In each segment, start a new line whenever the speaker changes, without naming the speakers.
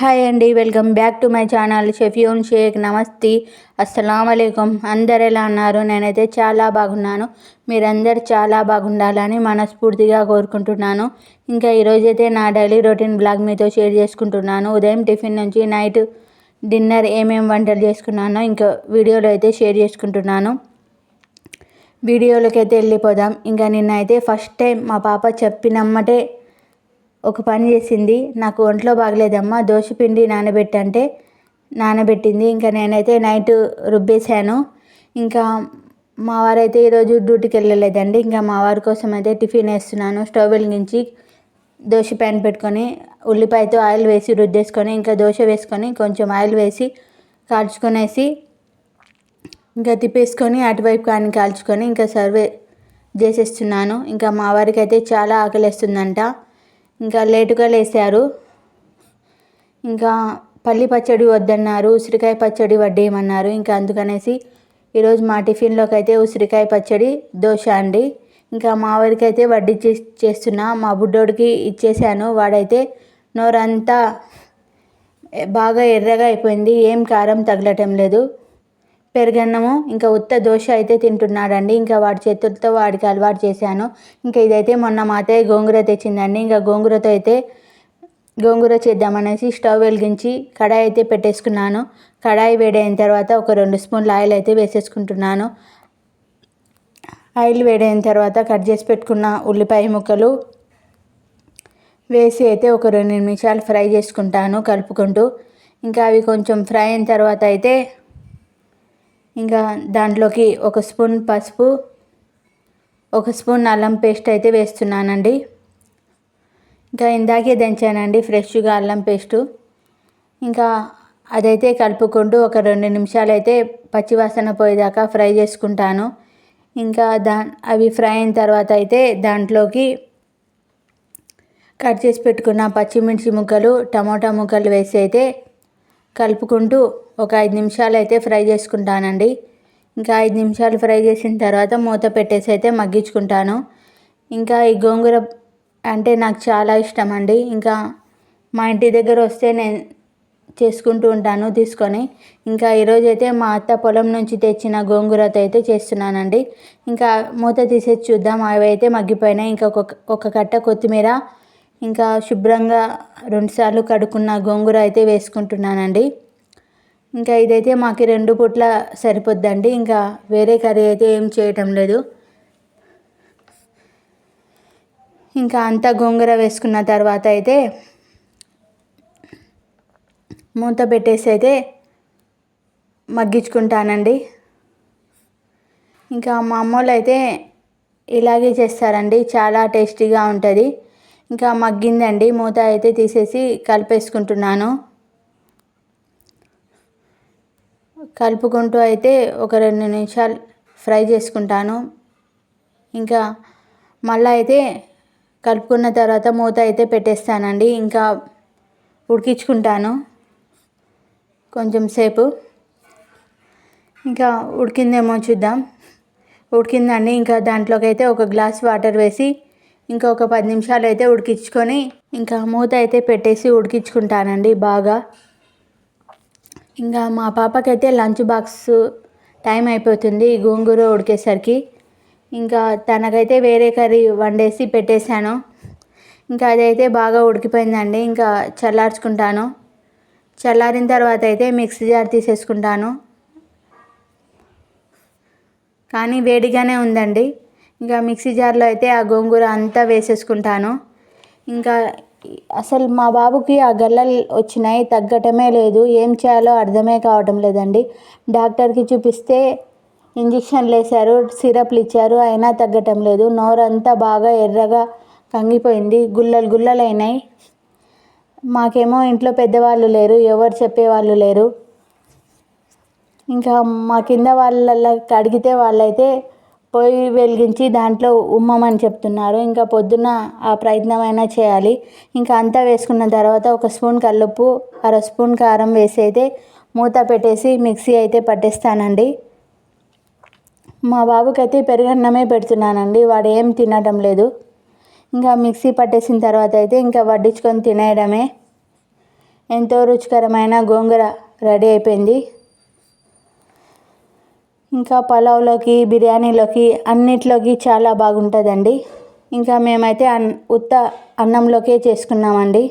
Hi అండి welcome back to my channel Shefiyon Shaikh నమస్తే అస్సలం అందరు ఎలా ఉన్నారు? నేనైతే చాలా బాగున్నాను. మీరందరు చాలా బాగుండాలని మనస్ఫూర్తిగా కోరుకుంటున్నాను. ఇంకా ఈరోజైతే నా డైలీ రొటీన్ బ్లాగ్ మీతో షేర్ చేసుకుంటున్నాను. ఉదయం టిఫిన్ నుంచి నైట్ డిన్నర్ ఏమేమి వంటలు చేసుకున్నానో ఇంకా వీడియోలో అయితే షేర్ చేసుకుంటున్నాను. వీడియోలోకి అయితే వెళ్ళిపోదాం. ఇంకా నిన్న అయితే ఫస్ట్ టైం మా పాప చెప్పినమ్మటే ఒక పని చేసింది. నాకు ఒంట్లో బాగలేదమ్మా పిండి నానబెట్టంటే నానబెట్టింది. ఇంకా నేనైతే నైట్ రుబ్బేశాను. ఇంకా మా వారైతే ఈరోజు డ్యూటీకి వెళ్ళలేదండి. ఇంకా మా వారి కోసం అయితే టిఫిన్ వేస్తున్నాను. స్టవ్ వెలిగించి దోశ ప్యాన్ పెట్టుకొని ఉల్లిపాయతో ఆయిల్ వేసి రుద్దేసుకొని ఇంకా దోశ వేసుకొని కొంచెం ఆయిల్ వేసి కాల్చుకొనేసి ఇంకా తిప్పేసుకొని అటువైపు కానీ కాల్చుకొని ఇంకా సర్వే చేసేస్తున్నాను. ఇంకా మా వారికి అయితే చాలా ఆకలిస్తుందంట. ఇంకా లేటుగా లేసారు. ఇంకా పల్లి పచ్చడి వద్దన్నారు ఉసిరికాయ పచ్చడి వడ్డేయమన్నారు. ఇంకా అందుకనేసి ఈరోజు మా టిఫిన్లోకి అయితే ఉసిరికాయ పచ్చడి దోశ అండి. ఇంకా మా వారికి అయితే వడ్డీ చేస్తున్నా. మా బుడ్డోడికి ఇచ్చేసాను. వాడైతే నోరంతా బాగా ఎర్రగా అయిపోయింది. ఏం కారం తగలటం లేదు. పెరుగన్నము ఇంకా ఉత్త దోశ అయితే తింటున్నాడండి. ఇంకా వాడి చేతులతో వాడికి అలవాటు చేశాను. ఇంకా ఇదైతే మొన్న మా అత్తయ్య గోంగూర తెచ్చిందండి. ఇంకా గోంగూరతో అయితే గోంగూర చేద్దామనేసి స్టవ్ వెలిగించి కడాయి అయితే పెట్టేసుకున్నాను. కడాయి వేడైన తర్వాత ఒక రెండు స్పూన్ల ఆయిల్ అయితే వేసేసుకుంటున్నాను. ఆయిల్ వేడైన తర్వాత కట్ చేసి పెట్టుకున్న ఉల్లిపాయ ముక్కలు వేసి అయితే ఒక రెండు నిమిషాలు ఫ్రై చేసుకుంటాను కలుపుకుంటూ. ఇంకా అవి కొంచెం ఫ్రై అయిన తర్వాత అయితే ఇంకా దాంట్లోకి ఒక స్పూన్ పసుపు ఒక స్పూన్ అల్లం పేస్ట్ అయితే వేస్తున్నానండి. ఇంకా ఇందాకే దంచానండి ఫ్రెష్గా అల్లం పేస్టు. ఇంకా అదైతే కలుపుకుంటూ ఒక రెండు నిమిషాలు అయితే పచ్చివాసన పోయేదాకా ఫ్రై చేసుకుంటాను. ఇంకా దా అవి ఫ్రై అయిన తర్వాత అయితే దాంట్లోకి కట్ చేసి పెట్టుకున్న పచ్చిమిర్చి ముక్కలు టమోటా ముక్కలు వేసి అయితే కలుపుకుంటూ ఒక ఐదు నిమిషాలు అయితే ఫ్రై చేసుకుంటానండి. ఇంకా ఐదు నిమిషాలు ఫ్రై చేసిన తర్వాత మూత పెట్టేసి అయితే మగ్గించుకుంటాను. ఇంకా ఈ గోంగూర అంటే నాకు చాలా ఇష్టం అండి ఇంకా మా ఇంటి దగ్గర వస్తే నేను చేసుకుంటూ ఉంటాను తీసుకొని. ఇంకా ఈరోజు అయితే మా అత్త పొలం నుంచి తెచ్చిన గోంగూరతో అయితే చేస్తున్నానండి. ఇంకా మూత తీసేసి చూద్దాం అవి అయితే మగ్గిపోయినాయి. ఇంకా ఒక ఒక కట్ట కొత్తిమీర ఇంకా శుభ్రంగా రెండుసార్లు కడుక్కున్న గోంగూర అయితే వేసుకుంటున్నానండి. ఇంకా ఇదైతే మాకు రెండు పూట్ల సరిపోద్దండి. ఇంకా వేరే కర్రీ అయితే ఏం చేయటం లేదు. ఇంకా అంతా గోంగూర వేసుకున్న తర్వాత అయితే మూత పెట్టేసి అయితే మగ్గించుకుంటానండి. ఇంకా మా అమ్మోళ్ళు అయితే ఇలాగే చేస్తారండి. చాలా టేస్టీగా ఉంటుంది. ఇంకా మగ్గిందండి. మూత అయితే తీసేసి కలిపేసుకుంటున్నాను. కలుపుకుంటూ అయితే ఒక రెండు నిమిషాలు ఫ్రై చేసుకుంటాను. ఇంకా మళ్ళీ అయితే కలుపుకున్న తర్వాత మూత అయితే పెట్టేస్తానండి. ఇంకా ఉడికించుకుంటాను కొంచెం సేపు. ఇంకా ఉడికిందేమో చూద్దాం. ఉడికిందండి. ఇంకా దాంట్లోకి అయితే ఒక గ్లాస్ వాటర్ వేసి ఇంకా ఒక పది నిమిషాలు అయితే ఉడికించుకొని ఇంకా మూత అయితే పెట్టేసి ఉడికించుకుంటానండి బాగా. ఇంకా మా పాపకైతే లంచ్ బాక్స్ టైం అయిపోతుంది గోంగూర ఉడికేసరికి. ఇంకా తనకైతే వేరే కర్రీ వండేసి పెట్టేశాను. ఇంకా అదైతే బాగా ఉడికిపోయిందండి ఇంకా చల్లార్చుకుంటాను. చల్లారిన తర్వాత అయితే మిక్సీ జార్ తీసేసుకుంటాను. కానీ వేడిగానే ఉందండి. ఇంకా మిక్సీ జార్లో అయితే ఆ గోంగూర అంతా వేసేసుకుంటాను. ఇంకా అసలు మా బాబుకి ఆ గల్లలు వచ్చినాయి తగ్గటమే లేదు. ఏం చేయాలో అర్థమే కావటం లేదండి. డాక్టర్కి చూపిస్తే ఇంజక్షన్లు వేశారు సిరప్లు ఇచ్చారు అయినా తగ్గటం లేదు. నోరంతా బాగా ఎర్రగా కంగిపోయింది. గుల్లలు గుల్లలు అయినాయి మాకేమో ఇంట్లో పెద్దవాళ్ళు లేరు ఎవరు చెప్పేవాళ్ళు లేరు. ఇంకా మా కింద వాళ్ళకి అడిగితే వాళ్ళైతే పొయ్యి వెలిగించి దాంట్లో ఉమ్మమని చెప్తున్నారు. ఇంకా పొద్దున్న ఆ ప్రయత్నం అయినా చేయాలి. ఇంకా అంతా వేసుకున్న తర్వాత ఒక స్పూన్ కల్లుప్పు అర స్పూన్ కారం వేసి అయితే మూత పెట్టేసి మిక్సీ అయితే పట్టేస్తానండి. మా బాబుకి అయితే పెరుగన్నమే పెడుతున్నానండి. వాడు ఏం తినడం లేదు. ఇంకా మిక్సీ పట్టేసిన తర్వాత అయితే ఇంకా వడ్డించుకొని తినేయడమే. ఎంతో రుచికరమైన గోంగూర రెడీ అయిపోయింది. ఇంకా పలావ్లోకి బిర్యానీలోకి అన్నిట్లోకి చాలా బాగుంటుందండి. ఇంకా మేమైతే అన్ ఉత్త అన్నంలోకే చేసుకున్నామండి.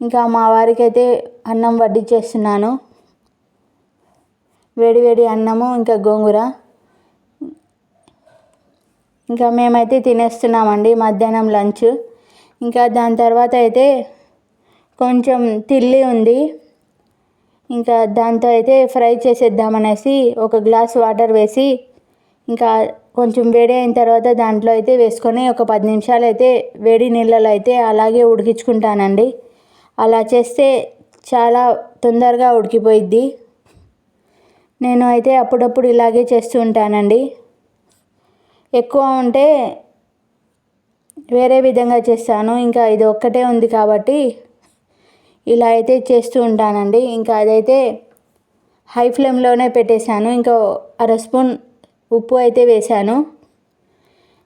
ఇంకా మా వారికి అయితే అన్నం వడ్డించేస్తున్నాను వేడివేడి అన్నము ఇంకా గోంగూర. ఇంకా మేమైతే తినేస్తున్నామండి మధ్యాహ్నం లంచ్. ఇంకా దాని తర్వాత అయితే కొంచెం తిల్లి ఉంది. ఇంకా దాంతో అయితే ఫ్రై చేసేద్దామనేసి ఒక గ్లాస్ వాటర్ వేసి ఇంకా కొంచెం వేడి అయిన తర్వాత దాంట్లో అయితే వేసుకొని ఒక పది నిమిషాలు అయితే వేడి నీళ్ళలో అయితే అలాగే ఉడికించుకుంటానండి. అలా చేస్తే చాలా తొందరగా ఉడికిపోయిద్ది. నేను అయితే అప్పుడప్పుడు ఇలాగే చేస్తూ ఉంటానండి. ఎక్కువ ఉంటే వేరే విధంగా చేస్తాను. ఇంకా ఇది ఒక్కటే ఉంది కాబట్టి ఇలా అయితే చేస్తూ ఉంటానండి. ఇంకా అదైతే హై ఫ్లేమ్లోనే పెట్టేశాను. ఇంకా అర స్పూన్ ఉప్పు అయితే వేశాను.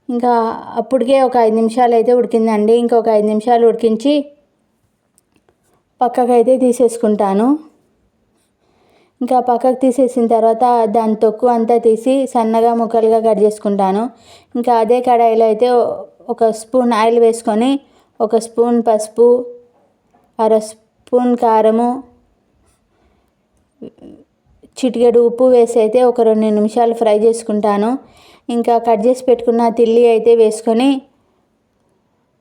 ఇంకా అప్పటికే ఒక ఐదు నిమిషాలు అయితే ఉడికిందండి. ఇంకొక ఐదు నిమిషాలు ఉడికించి పక్కకైతే తీసేసుకుంటాను. ఇంకా పక్కకు తీసేసిన తర్వాత దాని తొక్కు అంతా తీసి సన్నగా ముక్కలుగా కట్ చేసుకుంటాను. ఇంకా అదే కడాయిలో అయితే ఒక స్పూన్ ఆయిల్ వేసుకొని ఒక స్పూన్ పసుపు అర స్పూన్ కారము చిటికెడు ఉప్పు వేసి అయితే ఒక రెండు నిమిషాలు ఫ్రై చేసుకుంటాను. ఇంకా కట్ చేసి పెట్టుకున్న తిల్లి అయితే వేసుకొని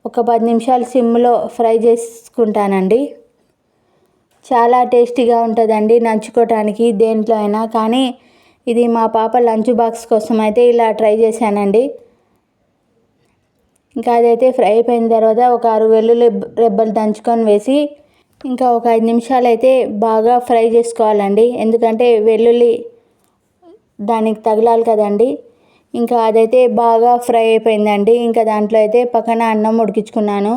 ఒక పది నిమిషాలు సిమ్లో ఫ్రై చేసుకుంటానండి. చాలా టేస్టీగా ఉంటుందండి నంచుకోవటానికి దేంట్లో అయినా. కానీ ఇది మా పాప లంచ్ బాక్స్ కోసం అయితే ఇలా ట్రై చేశానండి. ఇంకా అదైతే ఫ్రై అయిపోయిన తర్వాత ఒక ఆరు వెల్లుల్లి రెబ్బలు దంచుకొని వేసి ఇంకా ఒక ఐదు నిమిషాలు అయితే బాగా ఫ్రై చేసుకోవాలండి. ఎందుకంటే వెల్లుల్లి దానికి తగలాలి కదండి. ఇంకా అదైతే బాగా ఫ్రై అయిపోయిందండి. ఇంకా దాంట్లో అయితే పక్కన అన్నం ఉడికించుకున్నాను.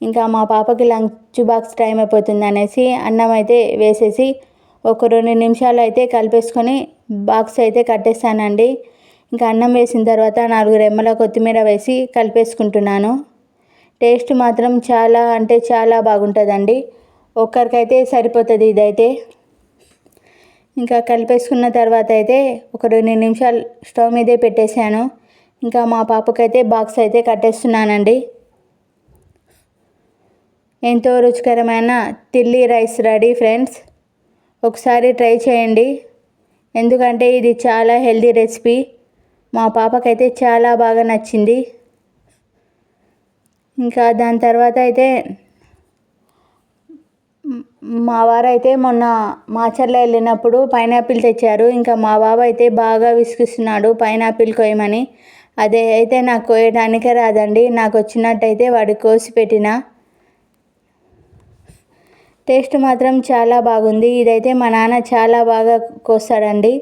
ఇంకా మా పాపకి లంచ్ బాక్స్ టైం అయిపోతుంది అనేసి అన్నం అయితే వేసేసి ఒక రెండు నిమిషాలు అయితే కలిపేసుకొని బాక్స్ అయితే కట్టేస్తానండి. ఇంకా అన్నం వేసిన తర్వాత నాలుగు రెమ్మల కొత్తిమీర వేసి కలిపేసుకుంటున్నాను. టేస్ట్ మాత్రం చాలా అంటే చాలా బాగుంటుందండి. ఒక్కరికైతే సరిపోతుంది ఇదైతే. ఇంకా కలిపేసుకున్న తర్వాత అయితే ఒక రెండు నిమిషాలు స్టవ్ మీదే పెట్టేశాను. ఇంకా మా పాపకైతే బాక్స్ అయితే కట్టేస్తున్నానండి. ఎంతో రుచికరమైన తిల్లి రైస్ రెడీ ఫ్రెండ్స్. ఒకసారి ట్రై చేయండి. ఎందుకంటే ఇది చాలా హెల్దీ రెసిపీ. మా పాపకైతే చాలా బాగా నచ్చింది. ఇంకా దాని తర్వాత అయితే మా వారు అయితే మొన్న మాచర్ల వెళ్ళినప్పుడు పైనాపిల్ తెచ్చారు. ఇంకా మా బాబు అయితే బాగా విసిగిస్తున్నాడు పైనాపిల్ కోయమని అదే అయితే నాకు కోయడానికే రాదండి. నాకు వచ్చినట్టయితే వాడు కోసి పెట్టిన. టేస్ట్ మాత్రం చాలా బాగుంది. ఇదైతే మా నాన్న చాలా బాగా కోస్తాడండి.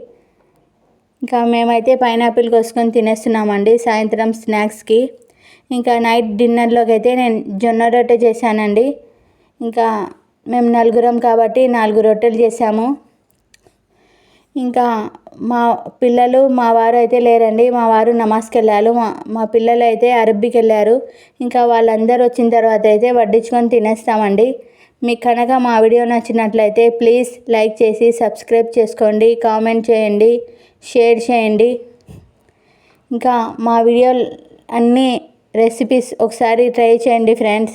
ఇంకా మేమైతే పైనాపిల్ కోసుకొని తినేస్తున్నామండి సాయంత్రం స్నాక్స్కి. ఇంకా నైట్ డిన్నర్లోకి అయితే నేను జొన్న రొట్టె చేశానండి. ఇంకా మేము నలుగురం కాబట్టి నాలుగు రొట్టెలు చేసాము ఇంకా మా పిల్లలు మా వారు అయితే లేరండి. మా వారు నమాజ్కి వెళ్ళారు మా మా పిల్లలు అయితే అరబ్బీకి వెళ్ళారు ఇంకా వాళ్ళందరూ వచ్చిన తర్వాత అయితే వడ్డించుకొని తినేస్తామండి. మీకు కనుక మా వీడియో నచ్చినట్లయితే ప్లీజ్ లైక్ చేసి సబ్స్క్రైబ్ చేసుకోండి కామెంట్ చేయండి షేర్ చేయండి. ఇంకా మా వీడియో అన్ని రెసిపీస్ ఒకసారి ట్రై చేయండి ఫ్రెండ్స్.